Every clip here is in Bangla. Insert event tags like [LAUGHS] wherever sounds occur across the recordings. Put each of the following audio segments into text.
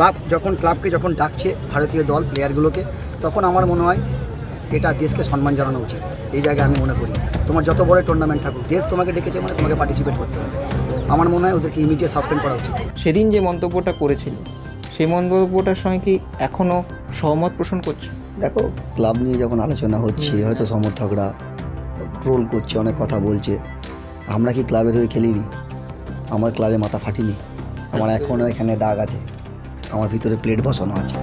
ক্লাব যখন ক্লাবকে যখন ডাকছে ভারতীয় দল প্লেয়ারগুলোকে তখন আমার মনে হয় এটা দেশকে সম্মান জানানো উচিত। এই জায়গায় আমি মনে করি। তোমার যত বড় টুর্নামেন্ট থাকুক দেশ তোমাকে ডেকেছে মানে তোমাকে পার্টিসিপেট করতে হবে। আমার মনে হয় ওদেরকে ইমিডিয়েট সাসপেন্ড করা উচিত। সেদিন যে মন্তব্যটা করেছিল সেই মন্তব্যটার সঙ্গে কি এখনও সহমত পোষণ করছ? দেখো ক্লাব নিয়ে যখন আলোচনা হচ্ছে হয়তো সমর্থকরা ট্রোল করছে অনেক কথা বলছে। আমরা কি ক্লাবের হয়ে খেলিনি? আমার ক্লাবে মাথা ফাটিনি। আমার এখনও এখানে দাগ আছে। আমার ভিতরে প্লেট বসানো আছে।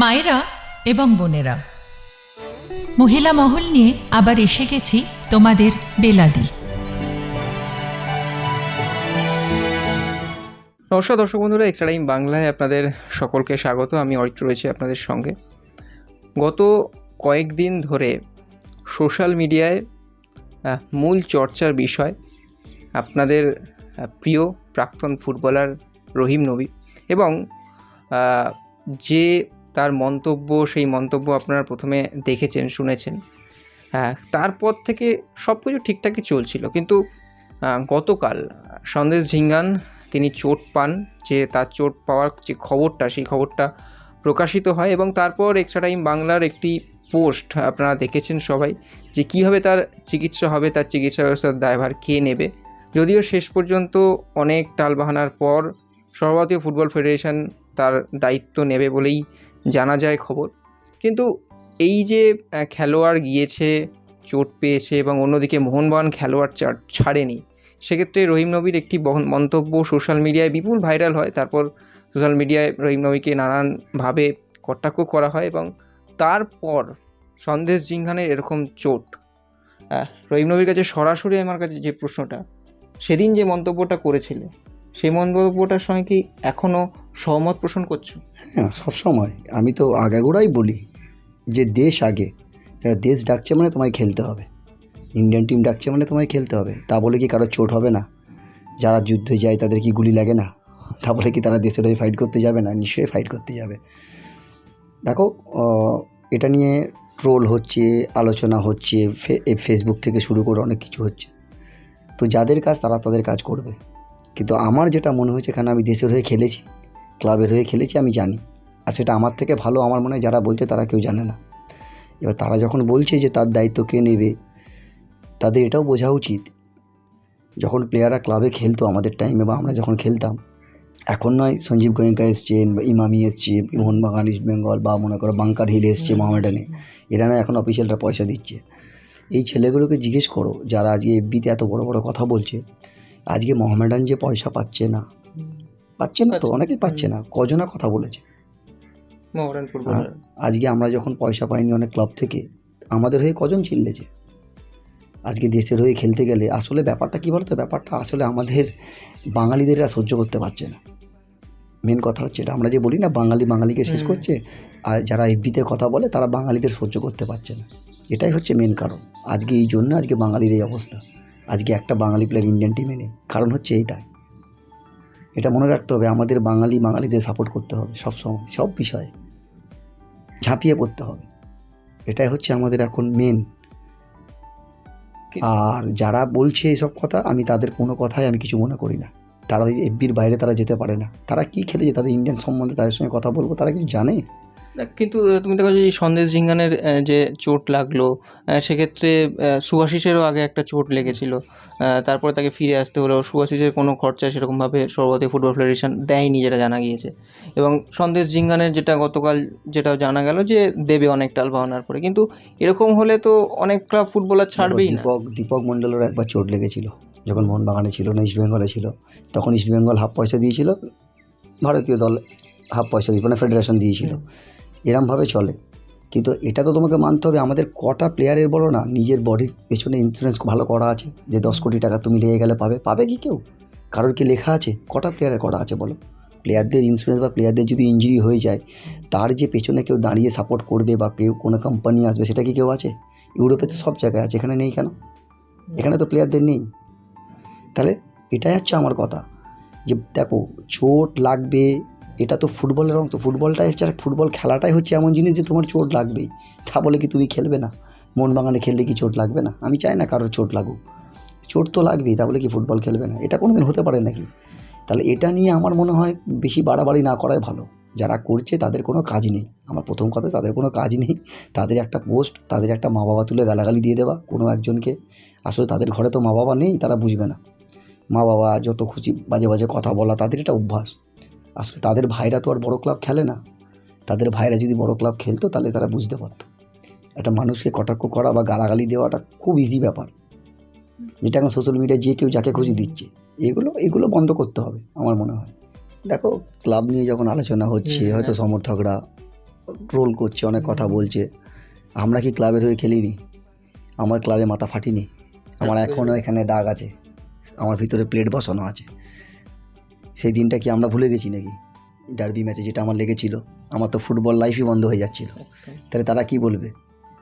মায়েরা এবং বোনেরা মহিলা মহল নিয়ে আবার এসে গেছি তোমাদের বেলাদি। নমস্কার দর্শক বন্ধুরা এক্সট্রা টাইম বাংলায় আপনাদের সকলকে স্বাগত। আমি অরিত্র রয়েছি আপনাদের সঙ্গে। গত কয়েকদিন ধরে সোশ্যাল মিডিয়ায় মূল চর্চার বিষয় আপনাদের প্রিয় প্রাক্তন ফুটবলার রহিম নবী এবং যে তার মন্তব্য, সেই মন্তব্য আপনারা প্রথমে দেখেছেন, শুনেছেন। তারপর থেকে সব কিছু ঠিকঠাকই চলছিল। কিন্তু গতকাল সন্দেশ ঝিঙ্গান তিনি চোট পান, যে তার চোট পাওয়ার যে খবরটা, সেই খবরটা প্রকাশিত হয় এবং তারপর এক্সট্রা টাইম বাংলার একটি পোস্ট আপনারা দেখেছেন সবাই, যে কীভাবে তার চিকিৎসা হবে, তার চিকিৎসা ব্যবস্থার দায়ভার কে নেবে। যদিও শেষ পর্যন্ত অনেক টালবাহানার পর সর্বভারতীয় ফুটবল ফেডারেশন তার দায়িত্ব নেবে বলেই জানা যায় খবর। কিন্তু এই যে খেলোয়াড় গিয়েছে, চোট পেয়েছে এবং অন্যদিকে মোহনবাগান খেলোয়াড় ছাড়েনি সেক্ষেত্রে রহিম নবীর একটি মন্তব্য সোশ্যাল মিডিয়ায় বিপুল ভাইরাল হয়। তারপর সোশ্যাল মিডিয়ায় রহিম নবীকে নানানভাবে কটাক্ষ করা হয় এবং তারপর সন্দেশ জিংহানের এরকম চোট। রহিম নবীর কাছে সরাসরি আমার কাছে যে প্রশ্নটা, সেদিন যে মন্তব্যটা করেছিলে, সেই মন্তব্যটার সঙ্গে কি এখনও সহমত পোষণ করছ? হ্যাঁ সবসময় আমি তো আগাগোড়াই বলি যে দেশ আগে এরা দেশ ডাকছে মানে তোমায় খেলতে হবে। ইন্ডিয়ান টিম ডাকছে মানে তোমায় খেলতে হবে। তা বলে কি কারও চোট হবে না? যারা যুদ্ধে যায় তাদের কি গুলি লাগে না? [LAUGHS] তা বলে কি তারা দেশের হয়ে ফাইট করতে যাবে না? নিশ্চয়ই ফাইট করতে যাবে। দেখো এটা নিয়ে ট্রোল হচ্ছে, আলোচনা হচ্ছে ফেসবুক থেকে শুরু করে অনেক কিছু হচ্ছে। তো যাদের কাজ তারা তাদের কাজ করবে। কিন্তু আমার যেটা মনে হয়েছে এখানে আমি দেশের হয়ে খেলেছি ক্লাবের হয়ে খেলেছি আমি জানি। আর সেটা আমার থেকে ভালো আমার মনে হয় যারা বলছে তারা কেউ জানে না। এবার তারা যখন বলছে যে তার দায়িত্ব কে নেবে তাদের এটাও বোঝা উচিত। যখন প্লেয়াররা ক্লাবে খেলতো আমাদের টাইমে বা আমরা যখন খেলতাম এখন নয় সঞ্জীব গোয়েঙ্কা এসছেন বা ইমামি এসছে মোহনবাগান ইস্ট বেঙ্গল বা মনে করো বাংকার হিল এসছে মোহামেডানে এরা না এখন অফিসিয়ালরা পয়সা দিচ্ছে। এই ছেলেগুলোকে জিজ্ঞেস করো যারা আজকে এফবিতে এত বড় বড় কথা বলছে আজকে মোহামেডান যে পয়সা পাচ্ছে না পাচ্ছে না তো। অনেকেই পাচ্ছে না কজনা কথা বলেছে? আজকে আমরা যখন পয়সা পাইনি অনেক ক্লাব থেকে আমাদের হয়ে কজন চিল্লেছে? আজকে দেশের হয়ে খেলতে গেলে আসলে ব্যাপারটা কী বলতো? ব্যাপারটা আসলে আমাদের বাঙালিদেররা সহ্য করতে পারছে না। মেন কথা হচ্ছে এটা। আমরা যে বলি না বাঙালি বাঙালিকে শেষ করছে আর যারা এফবিতে কথা বলে তারা বাঙালিদের সহ্য করতে পারছে না। এটাই হচ্ছে মেন কারণ। আজকে এই জন্য আজকে বাঙালির এই অবস্থা। আজকে একটা বাঙালি প্লেয়ার ইন্ডিয়ান টিমে নেই। কারণ হচ্ছে এইটাই এটা মনে রাখতে হবে আমাদের বাঙালি বাঙালিদের সাপোর্ট করতে হবে সব সময় সব বিষয়ে। ঝাঁপিয়ে পড়তে হবে। এটাই হচ্ছে আমাদের এখন মেন আর যারা বলছে এসব কথা, আমি তাদের কোনো কথাই আমি কিছু মনে করি না। তারা ওই এফবির বাইরে তারা যেতে পারে না। তারা কি খেলেছে? তাদের ইন্ডিয়ান সম্বন্ধে তাদের সঙ্গে কথা বলব? তারা কিছু জানে? কিন্তু তুমি দেখো যে সন্দেশ জিঙ্গানের যে চোট লাগল সেক্ষেত্রে আহ, সুভাষিসেরও আগে একটা চোট লেগেছিল। তারপরে তাকে ফিরে আসতে হলো। সুভাষিসের কোনো খরচা সেরকমভাবে সর্বভারতীয় ফুটবল ফেডারেশন দেয়নি যেটা জানা গিয়েছে। এবং সন্দেশ জিঙ্গানের যেটা গতকাল যেটা জানা গেল যে দেবে অনেক টাল পাওয়ানোর পরে। কিন্তু এরকম হলে তো অনেক ক্লাব ফুটবলার ছাড়বেই না। দীপক দীপক মণ্ডলেরও একবার চোট লেগেছিল। যখন মোহনবাগানে ছিল না ইস্টবেঙ্গলে ছিল তখন ইস্টবেঙ্গল হাফ পয়সা দিয়েছিল ভারতীয় দল হাফ পয়সা দিয়ে মানে ফেডারেশন দিয়েছিল। এরমভাবে চলে। কিন্তু এটা তো তোমাকে মানতে হবে, আমাদের কটা প্লেয়ারের বলো না, নিজের বডির পেছনে ইন্স্যুরেন্স ভালো করা আছে, যে দশ কোটি টাকা তুমি লেগে গেলে পাবে। পাবে কি কেউ? কারোর কি লেখা আছে? কটা প্লেয়ারের করা আছে বলো? প্লেয়ারদের ইন্স্যুরেন্স বা প্লেয়ারদের যদি ইঞ্জুরি হয়ে যায়, তার যে পেছনে কেউ দাঁড়িয়ে সাপোর্ট করবে বা কেউ কোনো কোম্পানি আসবে, সেটা কি কেউ আছে? ইউরোপে তো সব জায়গায় আছে, এখানে নেই কেন? এখানে তো প্লেয়ারদের নেই। তাহলে এটাই হচ্ছে আমার কথা। যে দেখো, চোট লাগবে এটা তো ফুটবলের অঙ্ক ফুটবলটাই হচ্ছে ফুটবল খেলাটাই হচ্ছে এমন জিনিস যে তোমার চোট লাগবেই। তা বলে কি তুমি খেলবে না? মন বাগানে খেললে কি চোট লাগবে না? আমি চাই না কারোর চোট লাগুক। চোট তো লাগবেই, তা বলে কি ফুটবল খেলবে না? এটা কোনো দিন হতে পারে নাকি? তাহলে এটা নিয়ে আমার মনে হয় বেশি বাড়াবাড়ি না করাই ভালো। যারা করছে তাদের কোনো কাজ নেই। আমার প্রথম কথা, তাদের কোনো কাজ নেই। তাদের একটা পোস্ট, তাদের একটা মা বাবা তুলে গালাগালি দিয়ে দেওয়া কোনো একজনকে। আসলে তাদের ঘরে তো মা বাবা নেই, তারা বুঝবে না। মা বাবা যত খুশি বাজে বাজে কথা বলা, তাদের এটা অভ্যাস। আসলে তাদের ভাইরা তো আর বড় ক্লাব খেলে না। তাদের ভাইরা যদি বড় ক্লাব খেলতো তাহলে তারা বুঝতে পারতো। একটা মানুষকে কটাক্ষ করা বা গালাগালি দেওয়াটা খুব ইজি ব্যাপার। যেটা এখন সোশ্যাল মিডিয়ায় যে কেউ যাকে খুশি দিচ্ছে। এগুলো এগুলো বন্ধ করতে হবে আমার মনে হয়। দেখো ক্লাব নিয়ে যখন আলোচনা হচ্ছে হয়তো সমর্থকরা ট্রোল করছে অনেক কথা বলছে। আমরা কি ক্লাবের হয়ে খেলিনি? আমার ক্লাবে মাথা ফাটিনি। আমার এখনও এখানে দাগ আছে। আমার ভিতরে প্লেট বসানো আছে। সেই দিনটা কি আমরা ভুলে গেছি নাকি? ডার্বি ম্যাচে যেটা আমার লেগেছিল আমার তো ফুটবল লাইফই বন্ধ হয়ে যাচ্ছিল। তাহলে তারা কি বলবে?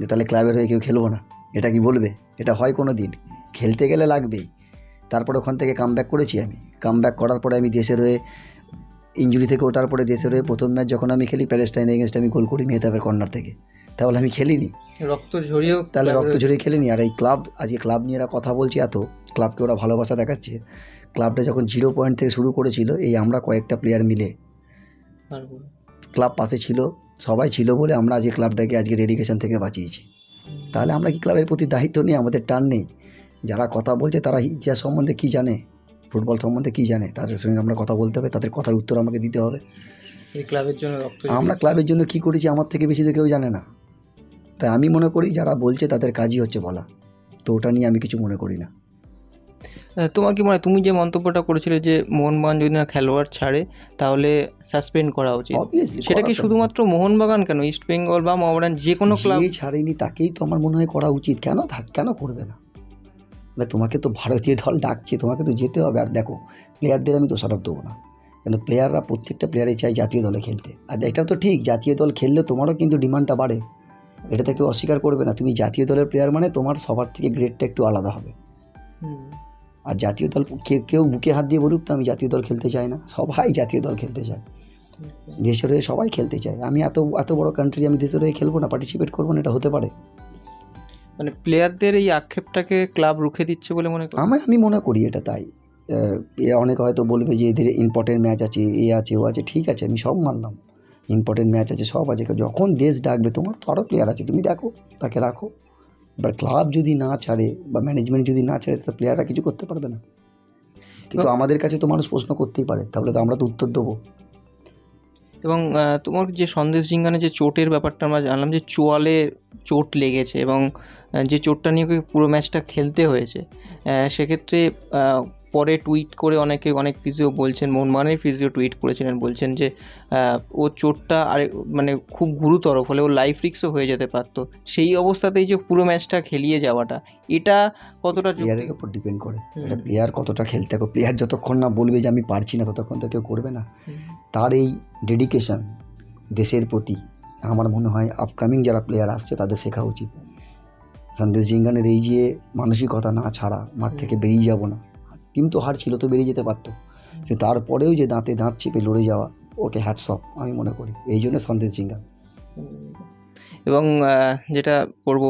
যে তাহলে ক্লাবের হয়ে কেউ খেলব না। এটা কি বলবে? এটা হয় কোনো দিন। খেলতে গেলে লাগবেই। তারপর ওখান থেকে কাম করেছি আমি। কাম করার পরে আমি দেশের হয়ে ইঞ্জুরি থেকে ওঠার পরে দেশের হয়ে প্রথম ম্যাচ যখন আমি খেলি প্যালেস্টাইন এগেনস্ট আমি গোল করি মেহতাবের কর্নার থেকে। তাহলে আমি খেলিনি। রক্ত ঝরিয়েও তাহলে রক্ত ঝরিয়ে খেলিনি। আর এই ক্লাব আজকে ক্লাব নিয়ে এরা কথা বলছে এত। ক্লাবকে ওরা ভালোবাসা দেখাচ্ছে। ক্লাবটা যখন জিরো পয়েন্ট থেকে শুরু করেছিল এই আমরা কয়েকটা প্লেয়ার মিলে। ক্লাব পাশে ছিল সবাই ছিল বলে আমরা আজকে ক্লাবটাকে আজকে রেডিকেশন থেকে বাঁচিয়েছি। তাহলে আমরা কি ক্লাবের প্রতি দায়িত্ব নেই আমাদের টান নেই? যারা কথা বলছে তারা ইতিহাস সম্বন্ধে কী জানে? ফুটবল সম্বন্ধে কী জানে? তাদের সঙ্গে আমরা কথা বলতে হবে তাদের কথার উত্তর আমাকে দিতে হবে। এই ক্লাবের জন্য আমরা ক্লাবের জন্য কী করেছি আমার থেকে বেশি তো কেউ জানে না। তাই আমি মনে করি যারা বলছে তাদের কাজই হচ্ছে বলা। তো ওটা নিয়ে আমি কিছু মনে করি না। তোমার কি মনে হয় তুমি যে মন্তব্যটা করেছিলে যে মোহনবাগান যদি না খেলোয়াড় ছাড়ে তাহলে সাসপেন্ড করা উচিত? সেটা কি শুধুমাত্র মোহনবাগান কেন? ইস্ট বেঙ্গল বা মোহামেডান যে কোনো ক্লাব ছাড়েনি তাকেই তো আমার মনে হয় করা উচিত। কেন থাক কেন করবে না? না তোমাকে তো ভারতীয় দল ডাকছে তোমাকে তো যেতে হবে। আর দেখো প্লেয়ারদের আমি দোষারোপ দেবো না। কেন প্লেয়াররা প্রত্যেকটা প্লেয়ারে চাই জাতীয় দলে খেলতে। আর এটাও তো ঠিক জাতীয় দল খেললে তোমারও কিন্তু ডিমান্ডটা বাড়ে। এটা তো কেউ অস্বীকার করবে না। তুমি জাতীয় দলের প্লেয়ার মানে তোমার সবার থেকে গ্রেডটা একটু আলাদা হবে। আর জাতীয় দল কেউ কেউ বুকে হাত দিয়ে বলুক তো আমি জাতীয় দল খেলতে চাই না। সবাই জাতীয় দল খেলতে চায়। দেশের হয়ে সবাই খেলতে চায়। আমি এত এত বড় কান্ট্রি আমি দেশের হয়ে খেলব না পার্টিসিপেট করব না এটা হতে পারে। মানে প্লেয়ারদের এই আক্ষেপটাকে ক্লাব রুখে দিচ্ছে বলে মনে করো আমি আমি মনে করি এটা তাই। অনেকে হয়তো বলবে যে এদের ইম্পর্টেন্ট ম্যাচ আছে এ আছে ও আছে ঠিক আছে আমি সব মানলাম। ইম্পর্টেন্ট ম্যাচ আছে সব আছে। যখন দেশ ডাকবে তোমার তো আরও প্লেয়ার আছে। তুমি দেখো তাকে রাখো। এবার ক্লাব যদি না ছাড়ে বা ম্যানেজমেন্ট যদি না ছাড়ে তাহলে প্লেয়াররা কিছু করতে পারবে না। কিন্তু আমাদের কাছে তো মানুষ প্রশ্ন করতেই পারে তাহলে তো আমরা তো উত্তর দেবো। এবং তোমার যে সন্দেশ জিঙ্গানে যে চোটের ব্যাপারটা আমরা জানলাম যে চোয়ালে চোট লেগেছে এবং যে চোটটা নিয়ে পুরো ম্যাচটা খেলতে হয়েছে সেক্ষেত্রে পরে টুইট করে অনেকে অনেক ফিজিও বলছেন মোহনবাগানের ফিজিও টুইট করেছিলেন বলছেন যে ও চোটটা আরে মানে খুব গুরুতর ফলে ও লাইফ রিক্সও হয়ে যেতে পারতো। সেই অবস্থাতেই যে পুরো ম্যাচটা খেলিয়ে যাওয়াটা এটা কতটা প্লেয়ারের উপর ডিপেন্ড করে। এটা প্লেয়ার কতটা খেলতে হবে প্লেয়ার যতক্ষণ না বলবে যে আমি পারছি না ততক্ষণ তো কেউ করবে না। তার এই ডেডিকেশন দেশের প্রতি আমার মনে হয় আপকামিং যারা প্লেয়ার আসছে তাদের শেখা উচিত। সন্দেশ জিঙ্গানের এই যে মানসিকতা না ছাড়া মাঠ থেকে বেরিয়ে যাব না। টিম তো হার ছিল তো বেরিয়ে যেতে পারতো। কিন্তু তারপরেও যে দাঁতে দাঁত চেপে লড়ে যাওয়া, ওকে হ্যাটসঅপ আমি মনে করি। এই জন্য সন্দেশ জিঙ্গান এবং যেটা করব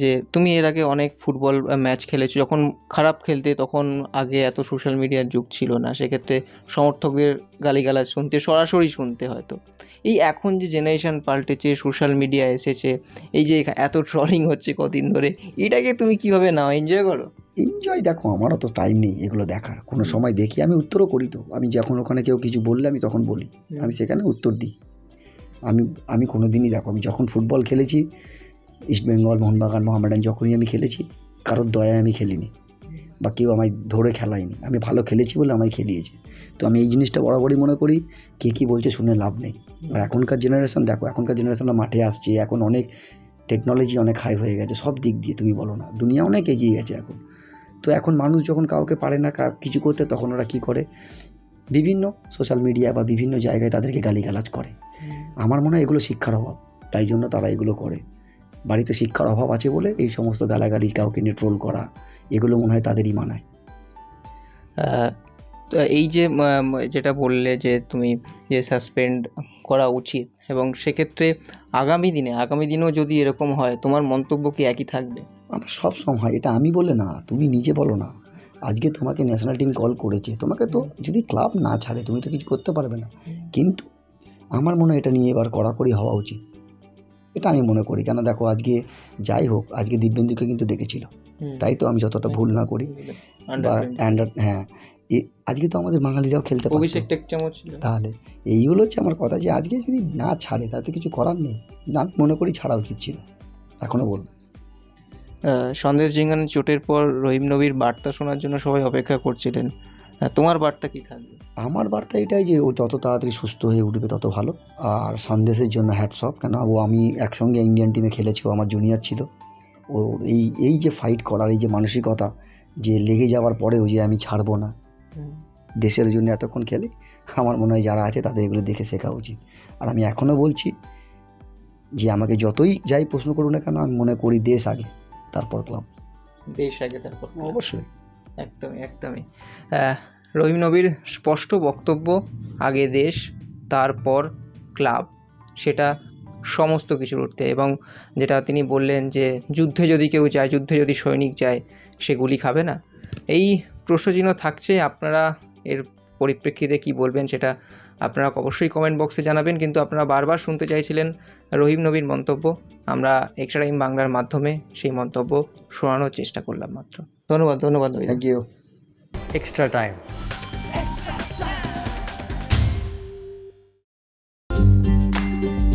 যে, তুমি এর আগে অনেক ফুটবল ম্যাচ খেলেছো। যখন খারাপ খেলতে, তখন আগে এত সোশ্যাল মিডিয়ার যুগ ছিল না। সেক্ষেত্রে সমর্থকদের গালিগালাজ শুনতে, সরাসরি শুনতে হয়তো। এই এখন যে জেনারেশান পাল্টেছে সোশ্যাল মিডিয়া এসেছে এই যে এত ট্রলিং হচ্ছে কদিন ধরে এটাকে তুমি কীভাবে নাও? এনজয় করো। এনজয় দেখো আমারও তো টাইম নেই এগুলো দেখার। কোনো সময় দেখি আমি উত্তরও করি তো। আমি যখন ওখানে কেউ কিছু বললে আমি তখন বলি। আমি সেখানে উত্তর দিই। আমি আমি কোনো দিনই দেখো আমি যখন ফুটবল খেলেছি ইস্টবেঙ্গল মোহনবাগান মোহামেডান যখনই আমি খেলেছি কারোর দয়ায় আমি খেলিনি। বা কেউ আমায় ধরে খেলায়নি। আমি ভালো খেলেছি বলে আমায় খেলিয়েছে। তো আমি এই জিনিসটা বরাবরই মনে করি কে কী বলছে শুনে লাভ নেই। আর এখনকার জেনারেশান দেখো এখনকার জেনারেশনরা মাঠে আসছে এখন অনেক টেকনোলজি অনেক হাই হয়ে গেছে সব দিক দিয়ে তুমি বলো না। দুনিয়া অনেক এগিয়ে গেছে এখন। তো এখন মানুষ যখন কাউকে পারে না কিছু করতে তখন ওরা কী করে? বিভিন্ন সোশ্যাল মিডিয়া বা বিভিন্ন জায়গায় তাদেরকে গালিগালাজ করে। আমার মনে হয় এগুলো শিক্ষার অভাব। তাই জন্য তারা এগুলো করে। বাড়িতে শিক্ষার অভাব আছে বলে এই সমস্ত গালাগালি কাউকে নিয়ে ট্রোল করা এগুলো মনে হয় তাদেরই মানায়। তো এই যে যেটা বললে যে তুমি যে সাসপেন্ড করা উচিত এবং সেক্ষেত্রে আগামী দিনে আগামী দিনেও যদি এরকম হয় তোমার মন্তব্য কি একই থাকবে? আমরা সব সময় এটা আমি বলে না তুমি নিজে বলো না। আজকে তোমাকে ন্যাশনাল টিম কল করেছে তোমাকে তো যদি ক্লাব না ছাড়ে তুমি তো কিছু করতে পারবে না। কিন্তু আমার মনে হয় এটা নিয়ে এবার কড়াকড়ি হওয়া উচিত। এটা আমি মনে করি কেন দেখো আজকে যাই হোক আজকে দিব্যেন্দুকে কিন্তু ডেকেছিল। তাই তো আমি যতটা ভুল না করি। বা 20 অ্যান্ডার হ্যাঁ। এ- আজকে তো আমাদের বাঙালিরাও খেলতে পারতো। অভিষেক টেকচামও ছিল। তাহলে এইগুলো হচ্ছে আমার কথা যে আজকে যদি না ছাড়ে তাতে কিছু করার নেই। কিন্তু আমি মনে করি ছাড়া উচিত ছিল? এখনও বলব সন্দেশ জিঙ্গান চোটের পর রহিম নবীর বার্তা শোনার জন্য সবাই অপেক্ষা করছিলেন। তোমার বার্তা কি থাকবে? আমার বার্তা এটাই যে ও যত তাড়াতাড়ি সুস্থ হয়ে উঠবে তত ভালো। আর সন্দেশের জন্য হ্যাটসঅপ কেন ও আমি একসঙ্গে ইন্ডিয়ান টিমে খেলেছি ও আমার জুনিয়র ছিল। ও এই এই যে ফাইট করার এই যে মানসিকতা যে লেগে যাওয়ার পরেও যে আমি ছাড়বো না। দেশের জন্য এতক্ষণ খেলে আমার মনে হয় যারা আছে তাদের এগুলো দেখে শেখা উচিত। আর আমি এখনও বলছি যে আমাকে যতই যাই প্রশ্ন করুন না কেন আমি মনে করি দেশ আগে তারপর ক্লাব দেশ আগে তারপর অবশ্যই। একদমই একদমই। রহিম নবীর স্পষ্ট বক্তব্য আগে দেশ তারপর ক্লাব সেটা সমস্ত কিছুর ঊর্ধ্বে এবং যেটা তিনি বললেন যে যুদ্ধে যদি কেউ যায় যুদ্ধে যদি সৈনিক যায় সে গুলি খাবে না। এই প্রশ্নচিহ্ন থাকছে আপনারা এর পরিপ্রেক্ষিতে কি বলবেন সেটা আপনারা অবশ্যই কমেন্ট বক্সে জানাবেন। কিন্তু আপনারা বারবার শুনতে চাইছিলেন রহিম নবীর মন্তব্য আমরা এক্সট্রা টাইম বাংলার মাধ্যমে সেই মন্তব্য শোনানোর চেষ্টা করলাম মাত্র। ধন্যবাদ ধন্যবাদ। Thank you extra time.